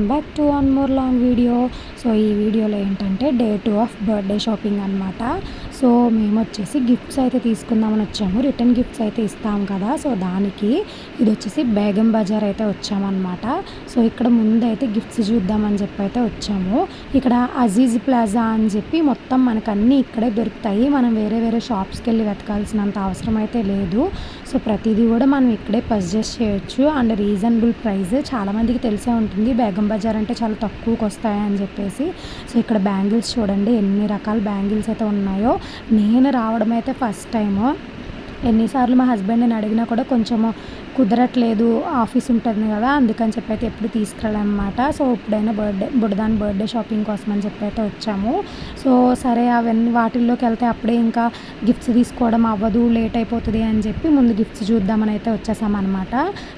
Welcome back to one more long video. So ఈ వీడియోలో ఏంటంటే day two of birthday shopping అనమాట so మేము వచ్చేసి గిఫ్ట్స్ అయితే తీసుకుందామని వచ్చాము. రిటర్న్ గిఫ్ట్స్ అయితే ఇస్తాం కదా. సో దానికి ఇది వచ్చేసి బేగం బజార్ అయితే వచ్చామన్నమాట. సో ఇక్కడ ముందు అయితే గిఫ్ట్స్ చూద్దామని చెప్పి అయితే వచ్చాము. ఇక్కడ అజీజ్ ప్లాజా అని చెప్పి మొత్తం మనకు అన్నీ ఇక్కడే దొరుకుతాయి. మనం వేరే వేరే షాప్స్కి వెళ్ళి వెతకాల్సినంత అవసరం అయితే లేదు. సో ప్రతిదీ కూడా మనం ఇక్కడే పర్చేస్ చేయొచ్చు. అండ్ రీజనబుల్ ప్రైస్ చాలామందికి తెలిసే ఉంటుంది. బేగం బజార్ అంటే చాలా తక్కువకి వస్తాయి అని చెప్పేసి. సో ఇక్కడ బ్యాంగిల్స్ చూడండి ఎన్ని రకాల బ్యాంగిల్స్ అయితే ఉన్నాయో. నేను రావడం అయితే ఫస్ట్ టైము. ఎన్నిసార్లు మా హస్బెండ్ నేను అడిగినా కూడా కొంచెము కుదరట్లేదు ఆఫీస్ ఉంటుంది కదా అందుకని చెప్పి అయితే ఎప్పుడు తీసుకురాలన్నమాట. సో ఇప్పుడైనా బర్త్డే బుడదాని బర్త్డే షాపింగ్ కోసం అని చెప్పి అయితే వచ్చాము. సో సరే అవన్నీ వాటిల్లోకి వెళ్తే అప్పుడే ఇంకా గిఫ్ట్స్ తీసుకోవడం అవ్వదు లేట్ అయిపోతుంది అని చెప్పి ముందు గిఫ్ట్స్ చూద్దామని అయితే వచ్చేసామన్నమాట.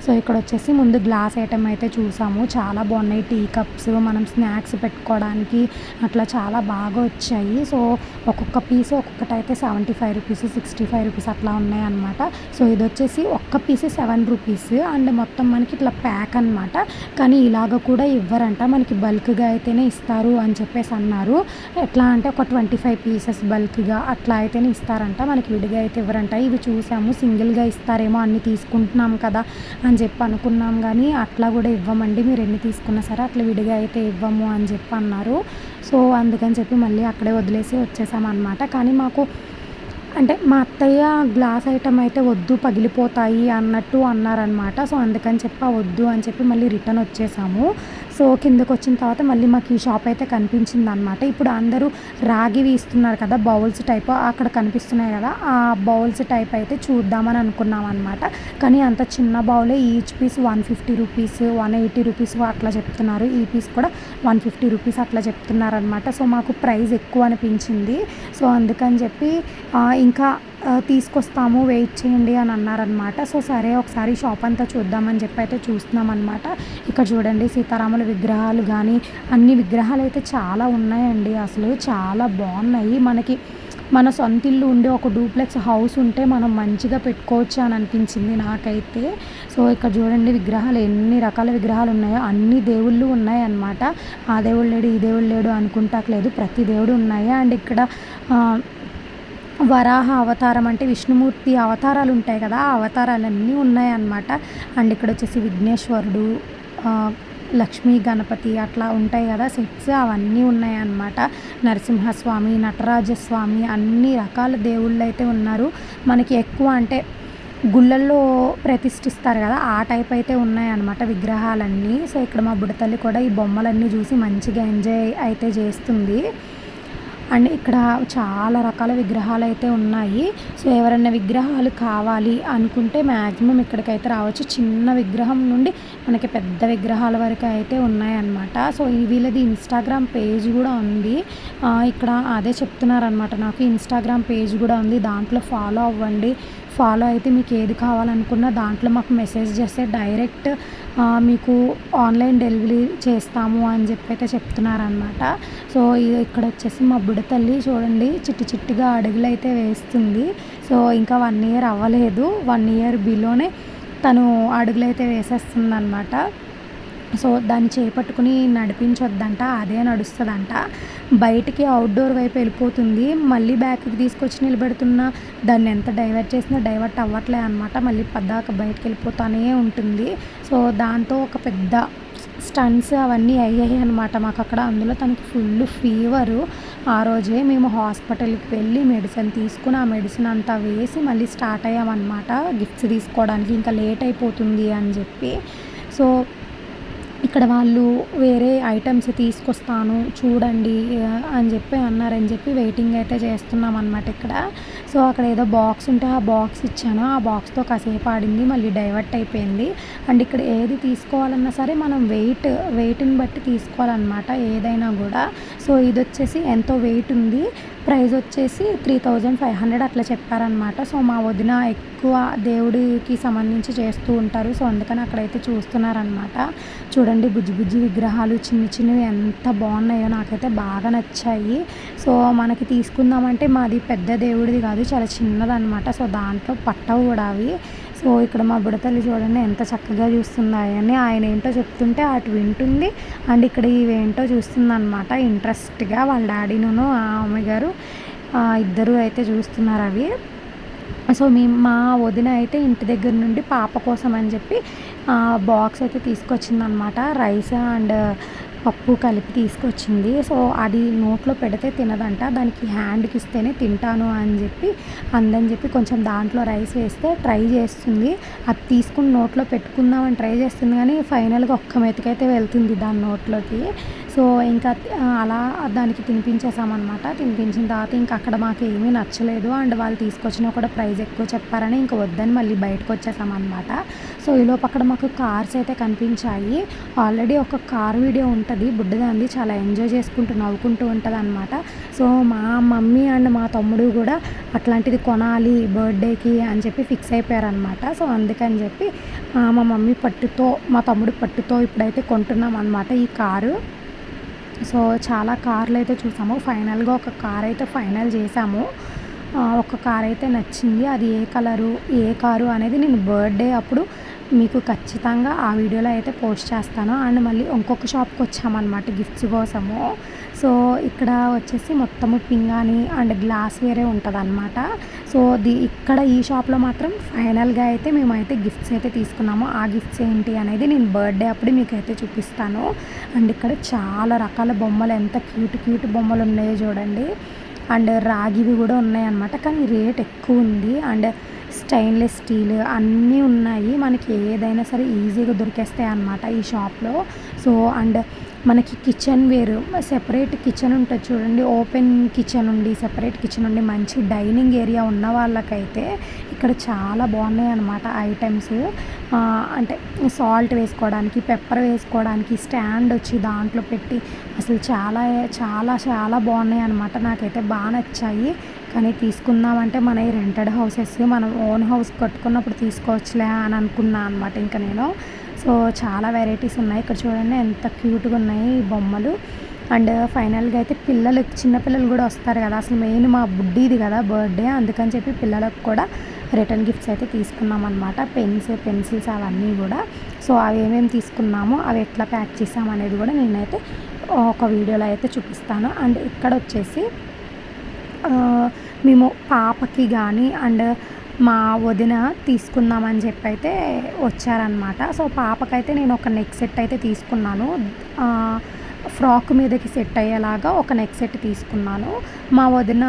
సో ఇక్కడ వచ్చేసి ముందు గ్లాస్ ఐటమ్ అయితే చూసాము. చాలా బాగున్నాయి టీ కప్స్ మనం స్నాక్స్ పెట్టుకోవడానికి అట్లా చాలా బాగా వచ్చాయి. సో ఒక్కొక్క పీస్ ఒక్కొక్కటి అయితే seventy five rupees sixty five rupees అట్లా ఉన్నాయి ఉన్నాయన్నమాట. సో ఇది వచ్చేసి ఒక్క పీస్ సెవెన్ రూపీస్. అండ్ మొత్తం మనకి ఇట్లా ప్యాక్ అనమాట కానీ ఇలాగ కూడా ఇవ్వరంట. మనకి బల్క్గా అయితేనే ఇస్తారు అని చెప్పేసి అన్నారు. ఎట్లా అంటే ఒక ట్వంటీ ఫైవ్ పీసెస్ బల్క్గా అట్లా అయితేనే ఇస్తారంట. మనకి విడిగా అయితే ఇవ్వరంట. ఇవి చూసాము. సింగిల్గా ఇస్తారేమో అన్ని తీసుకుంటున్నాం కదా అని చెప్పి అనుకున్నాం. కానీ అట్లా కూడా ఇవ్వమండి. మీరు ఎన్ని తీసుకున్నా సరే అట్లా విడిగా అయితే ఇవ్వము అని చెప్పి అన్నారు. సో అందుకని చెప్పి మళ్ళీ అక్కడే వదిలేసి వచ్చేసామన్నమాట. కానీ మాకు అంటే మా అత్తయ్య గ్లాస్ ఐటమ్ అయితే వద్దు పగిలిపోతాయి అన్నట్టు అన్నారనమాట సో అందుకని చెప్పి వద్దు అని చెప్పి మళ్ళీ రిటర్న్ వచ్చేసాము. సో కిందకు వచ్చిన తర్వాత మళ్ళీ మాకు ఈ షాప్ అయితే కనిపించింది అనమాట ఇప్పుడు అందరూ రాగి ఇస్తున్నారు కదా బౌల్స్ టైప్ అక్కడ కనిపిస్తున్నాయి కదా ఆ బౌల్స్ టైప్ అయితే చూద్దామని అనుకున్నాం అనమాట కానీ అంత చిన్న బౌలే each piece one fifty rupees one eighty rupees అట్లా చెప్తున్నారు. ఈ పీస్ కూడా వన్ ఫిఫ్టీ రూపీస్ అట్లా చెప్తున్నారు అనమాట సో మాకు ప్రైస్ ఎక్కువ అనిపించింది. సో అందుకని చెప్పి ఇంకా తీసుకొస్తాము వెయిట్ చేయండి అని అన్నారనమాట సో సరే ఒకసారి షాప్ అంతా చూద్దామని చెప్పి అయితే చూస్తున్నాం అనమాట ఇక్కడ చూడండి సీతారాముల విగ్రహాలు కానీ అన్ని విగ్రహాలు అయితే చాలా ఉన్నాయండి అసలు. చాలా బాగున్నాయి. మనకి మన సొంత ఇల్లు ఉండే ఒక డూప్లెక్స్ హౌస్ ఉంటే మనం మంచిగా పెట్టుకోవచ్చు అని అనిపించింది నాకైతే. సో ఇక్కడ చూడండి విగ్రహాలు ఎన్ని రకాల విగ్రహాలు ఉన్నాయో అన్ని దేవుళ్ళు ఉన్నాయన్నమాట. ఆ దేవుడు లేడు ఈ దేవుడు లేడు అనుకుంటాకలేదు ప్రతి దేవుడు ఉన్నాయి? అండ్ ఇక్కడ వరాహ అవతారం అంటే విష్ణుమూర్తి అవతారాలు ఉంటాయి కదా ఆ అవతారాలన్నీ ఉన్నాయన్నమాట. అండ్ ఇక్కడ వచ్చేసి విఘ్నేశ్వరుడు లక్ష్మీ గణపతి అట్లా ఉంటాయి కదా సెట్స్ అవన్నీ ఉన్నాయన్నమాట. నరసింహస్వామి నటరాజస్వామి అన్ని రకాల దేవుళ్ళు అయితే ఉన్నారు. మనకి ఎక్కువ అంటే గుళ్ళల్లో ప్రతిష్ఠిస్తారు కదా ఆ టైప్ అయితే ఉన్నాయన్నమాట విగ్రహాలన్నీ. సో ఇక్కడ మా బుడతల్లి కూడా ఈ బొమ్మలన్నీ చూసి మంచిగా ఎంజాయ్ అయితే చేస్తుంది. అండ్ ఇక్కడ చాలా రకాల విగ్రహాలు అయితే ఉన్నాయి. సో ఎవరైనా విగ్రహాలు కావాలి అనుకుంటే మ్యాక్సిమం ఇక్కడికైతే రావచ్చు. చిన్న విగ్రహం నుండి మనకి పెద్ద విగ్రహాల వరకు అయితే ఉన్నాయన్నమాట. సో ఈ వీళ్ళది ఇన్స్టాగ్రామ్ పేజ్ కూడా ఉంది. ఇక్కడ అదే చెప్తున్నారనమాట నాకు ఇన్స్టాగ్రామ్ పేజ్ కూడా ఉంది. దాంట్లో ఫాలో అవ్వండి. ఫాలో అయితే మీకు ఏది కావాలనుకున్నా దాంట్లో మాకు మెసేజ్ చేస్తే డైరెక్ట్ మీకు ఆన్లైన్ డెలివరీ చేస్తాము అని చెప్పి అయితే చెప్తున్నారనమాట సో ఇక్కడ వచ్చేసి మా బుడతల్లి చూడండి చిట్టి చిట్టిగా అడుగులు అయితే వేస్తుంది. సో ఇంకా వన్ ఇయర్ అవ్వలేదు. వన్ ఇయర్ బిలోనే తను అడుగులు అయితే వేసేస్తుంది అనమాట సో దాన్ని చేపట్టుకుని నడిపించొద్దంట అదే నడుస్తుందంట. బయటికి అవుట్డోర్ వైపు వెళ్ళిపోతుంది. మళ్ళీ బ్యాక్కి తీసుకొచ్చి నిలబెడుతున్నా దాన్ని ఎంత డైవర్ట్ చేసినా డైవర్ట్ అవ్వట్లే అనమాట మళ్ళీ పద్దాక బయటకు వెళ్ళిపోతానే ఉంటుంది. సో దాంతో ఒక పెద్ద స్టన్స్ అవన్నీ అయ్యాయి అనమాట మాకు అక్కడ. అందులో తనకి ఫుల్ ఫీవరు ఆ రోజే మేము హాస్పిటల్కి వెళ్ళి మెడిసిన్ తీసుకుని ఆ మెడిసిన్ అంతా వేసి మళ్ళీ స్టార్ట్ అయ్యామన్నమాట. గిఫ్ట్స్ తీసుకోవడానికి ఇంకా లేట్ అయిపోతుంది అని చెప్పి. సో ఇక్కడ వాళ్ళు వేరే ఐటమ్స్ తీసుకొస్తాను చూడండి అని చెప్పి అన్నారని చెప్పి వెయిటింగ్ అయితే చేస్తున్నాం అనమాట ఇక్కడ. సో అక్కడ ఏదో బాక్స్ ఉంటే ఆ బాక్స్ ఇచ్చాను. ఆ బాక్స్తో కాసేపు ఆడింది మళ్ళీ డైవర్ట్ అయిపోయింది. అండ్ ఇక్కడ ఏది తీసుకోవాలన్నా సరే మనం వెయిట్ వెయిట్ని బట్టి తీసుకోవాలన్నమాట ఏదైనా కూడా. సో ఇది వచ్చేసి ఎంతో వెయిట్ ఉంది. ప్రైస్ వచ్చేసి త్రీ థౌజండ్ ఫైవ్ హండ్రెడ్ అట్లా చెప్పారనమాట సో మా వదిన ఎక్కువ దేవుడికి సంబంధించి చేస్తూ ఉంటారు. సో అందుకని అక్కడైతే చూస్తున్నారనమాట చూడండి. బుజ్జి బుజ్జి విగ్రహాలు చిన్న చిన్నవి ఎంత బాగున్నాయో నాకైతే బాగా నచ్చాయి. సో మనకి తీసుకుందామంటే మాది పెద్ద దేవుడిది కాదు చాలా చిన్నదనమాట సో దాంట్లో పట్టవు కూడా అవి. సో ఇక్కడ మా బుడతల్లి చూడండి ఎంత చక్కగా చూస్తున్నాయని ఆయన ఏంటో చెప్తుంటే అటు వింటుంది అండ్ ఇక్కడ ఇవేంటో చూస్తుందనమాట ఇంట్రెస్ట్గా వాళ్ళ డాడీను ఆమె గారు ఇద్దరు అయితే చూస్తున్నారు అవి. సో మీ మా వదిన అయితే ఇంటి దగ్గర నుండి పాప కోసం అని చెప్పి బాక్స్ అయితే తీసుకొచ్చిందనమాట రైస్ అండ్ పప్పు కలిపి తీసుకొచ్చింది. సో అది నోట్లో పెడితే తినదంట. దానికి హ్యాండ్కి ఇస్తేనే తింటాను అని చెప్పి అందని చెప్పి కొంచెం దాంట్లో రైస్ వేస్తే ట్రై చేస్తుంది. అది తీసుకుని నోట్లో పెట్టుకుందామని ట్రై చేస్తుంది కానీ ఫైనల్గా ఒక్క మెతుకైతే వెళ్తుంది దాని నోట్లోకి. సో ఇంకా అలా దానికి తినిపించేసామన్నమాట తినిపించిన తర్వాత ఇంకా అక్కడ మాకు ఏమీ నచ్చలేదు. అండ్ వాళ్ళు తీసుకొచ్చినా కూడా ప్రైస్ ఎక్కువ చెప్పారని ఇంకా వద్దని మళ్ళీ బయటకు వచ్చేసామన్నమాట సో ఈలోపు అక్కడ మాకు కార్స్ అయితే కనిపించాయి. ఆల్రెడీ ఒక కార్ వీడియో ఉంటుంది. బుడ్డదాంది చాలా ఎంజాయ్ చేసుకుంటూ నవ్వుకుంటూ ఉంటుంది అనమాట సో మా మమ్మీ అండ్ మా తమ్ముడు కూడా అట్లాంటిది కొనాలి బర్త్డేకి అని చెప్పి ఫిక్స్ అయిపోయారనమాట సో అందుకని చెప్పి మా మమ్మీ పట్టుతో మా తమ్ముడు పట్టుతో ఇప్పుడైతే కొంటున్నాం అనమాట ఈ కారు. సో చాలా కార్లు అయితే చూసాము. ఫైనల్గా ఒక కార్ అయితే ఫైనల్ చేసాము. ఒక కార్ అయితే నచ్చింది. అది ఏ కలరు ఏ కారు అనేది నేను బర్త్డే అప్పుడు మీకు ఖచ్చితంగా ఆ వీడియోలో అయితే పోస్ట్ చేస్తాను. అండ్ మళ్ళీ ఇంకొక షాప్కి వచ్చామన్నమాట గిఫ్ట్స్ కోసము. సో ఇక్కడ వచ్చేసి మొత్తము పింగాని అండ్ గ్లాస్ వేరే ఉంటుంది అనమాట సో ది ఇక్కడ ఈ షాప్లో మాత్రం ఫైనల్గా అయితే మేమైతే గిఫ్ట్స్ అయితే తీసుకున్నాము. ఆ గిఫ్ట్స్ ఏంటి అనేది నేను బర్త్డే అప్పుడు మీకు అయితే చూపిస్తాను. అండ్ ఇక్కడ చాలా రకాల బొమ్మలు ఎంత క్యూట్ క్యూట్ బొమ్మలు ఉన్నాయో చూడండి. అండ్ రాగివి కూడా ఉన్నాయన్నమాట కానీ రేట్ ఎక్కువ ఉంది. అండ్ స్టెయిన్లెస్ స్టీల్ అన్నీ ఉన్నాయి. మనకి ఏదైనా సరే ఈజీగా దొరికేస్తాయి అన్నమాట ఈ షాప్లో. సో అండ్ మనకి కిచెన్ వేరు. సెపరేట్ కిచెన్ ఉంటుంది చూడండి. ఓపెన్ కిచెన్ ఉండి సెపరేట్ కిచెన్ ఉండి మంచి డైనింగ్ ఏరియా ఉన్న వాళ్ళకైతే ఇక్కడ చాలా బాగున్నాయి అనమాట ఐటమ్స్ అంటే సాల్ట్ వేసుకోవడానికి పెప్పర్ వేసుకోవడానికి స్టాండ్ వచ్చి దాంట్లో పెట్టి అసలు చాలా చాలా చాలా బాగున్నాయి అనమాట నాకైతే బాగా నచ్చాయి. కానీ తీసుకుందామంటే మన ఈ రెంటెడ్ హౌసెస్ మనం ఓన్ హౌస్ కట్టుకున్నప్పుడు తీసుకోవచ్చులే అని అనుకున్నా అనమాట ఇంకా నేను సో చాలా వెరైటీస్ ఉన్నాయి. ఇక్కడ చూడండి ఎంత క్యూట్గా ఉన్నాయి ఈ బొమ్మలు. అండ్ ఫైనల్గా అయితే పిల్లలు చిన్నపిల్లలు కూడా వస్తారు కదా. అసలు మెయిన్ మా బుడ్డీది కదా బర్త్డే అందుకని చెప్పి పిల్లలకు కూడా రిటర్న్ గిఫ్ట్స్ అయితే తీసుకున్నాం అనమాట పెన్స్ పెన్సిల్స్ అవన్నీ కూడా. సో అవి ఏమేమి తీసుకున్నామో అవి ఎట్లా ప్యాక్ చేసాం అనేది కూడా నేనైతే ఒక వీడియోలో అయితే చూపిస్తాను. అండ్ ఇక్కడ వచ్చేసి మేము పాపకి కానీ అండ్ మా వదిన తీసుకుందామని చెప్పి అయితే వచ్చారనమాట సో పాపకైతే నేను ఒక నెక్ సెట్ అయితే తీసుకున్నాను. ఫ్రాక్ మీదకి సెట్ అయ్యేలాగా ఒక నెక్ సెట్ తీసుకున్నాను. మా వదిన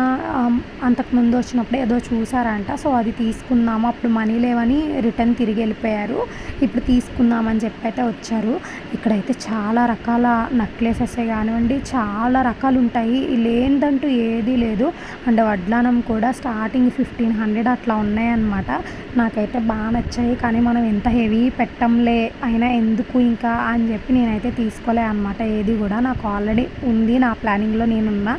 అంతకుముందు వచ్చినప్పుడు ఏదో చూసారంట. సో అది తీసుకున్నాము. అప్పుడు మనీ లేవని రిటర్న్ తిరిగి వెళ్ళిపోయారు. ఇప్పుడు తీసుకుందామని చెప్పి అయితే వచ్చారు. ఇక్కడైతే చాలా రకాల నెక్లెసెస్ కానివ్వండి చాలా రకాలు ఉంటాయి. లేనిదంటూ ఏదీ లేదు. అండ్ వడ్లానం కూడా స్టార్టింగ్ ఫిఫ్టీన్ హండ్రెడ్ అట్లా ఉన్నాయన్నమాట. నాకైతే బాగా నచ్చాయి. కానీ మనం ఎంత హెవీ పెట్టంలే అయినా ఎందుకు ఇంకా అని చెప్పి నేనైతే తీసుకోలే అనమాట ఏది కూడా నాకు ఆల్రెడీ ఉంది నా ప్లానింగ్లో నేనున్నా.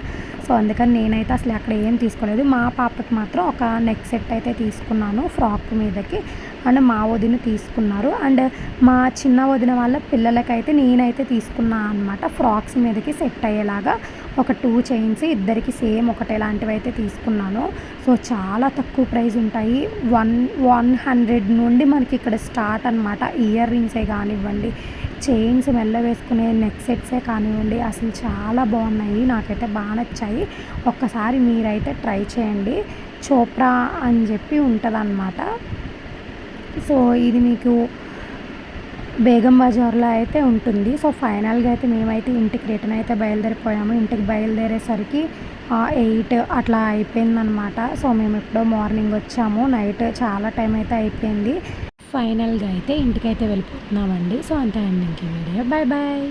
సో అందుకని నేనైతే అసలు అక్కడ ఏం తీసుకోలేదు. మా పాపకి మాత్రం ఒక నెక్ సెట్ అయితే తీసుకున్నాను ఫ్రాక్ మీదకి. అండ్ మా వదిన తీసుకున్నారు. అండ్ మా చిన్న వదిన వాళ్ళ పిల్లలకైతే నేనైతే తీసుకున్నాను అనమాట ఫ్రాక్స్ మీదకి సెట్ అయ్యేలాగా ఒక టూ చైన్స్ ఇద్దరికి సేమ్ ఒకటే లాంటివి అయితే తీసుకున్నాను. సో చాలా తక్కువ ప్రైస్ ఉంటాయి. వన్ వన్ హండ్రెడ్ నుండి మనకి ఇక్కడ స్టార్ట్ అనమాట ఇయర్ రింగ్సే కానివ్వండి చైన్స్ మెల్ల వేసుకునే నెక్ సెట్సే కానివ్వండి అసలు చాలా బాగున్నాయి నాకైతే బాగా నచ్చాయి. ఒక్కసారి మీరైతే ట్రై చేయండి. చోప్రా అని చెప్పి ఉంటుంది సో ఇది మీకు బేగం బజార్లో అయితే ఉంటుంది. సో ఫైనల్గా అయితే మేమైతే ఇంటికి రిటర్న్ అయితే బయలుదేరిపోయాము. ఇంటికి బయలుదేరేసరికి ఎయిట్ అట్లా అయిపోయిందనమాట సో మేము ఎప్పుడో మార్నింగ్ వచ్చాము. నైట్ చాలా టైం అయితే అయిపోయింది. ఫైనల్గా అయితే ఇంటికైతే వెళ్ళిపోతున్నామండి. సో అంతే అండి ఇంక వీడియో. Bye bye.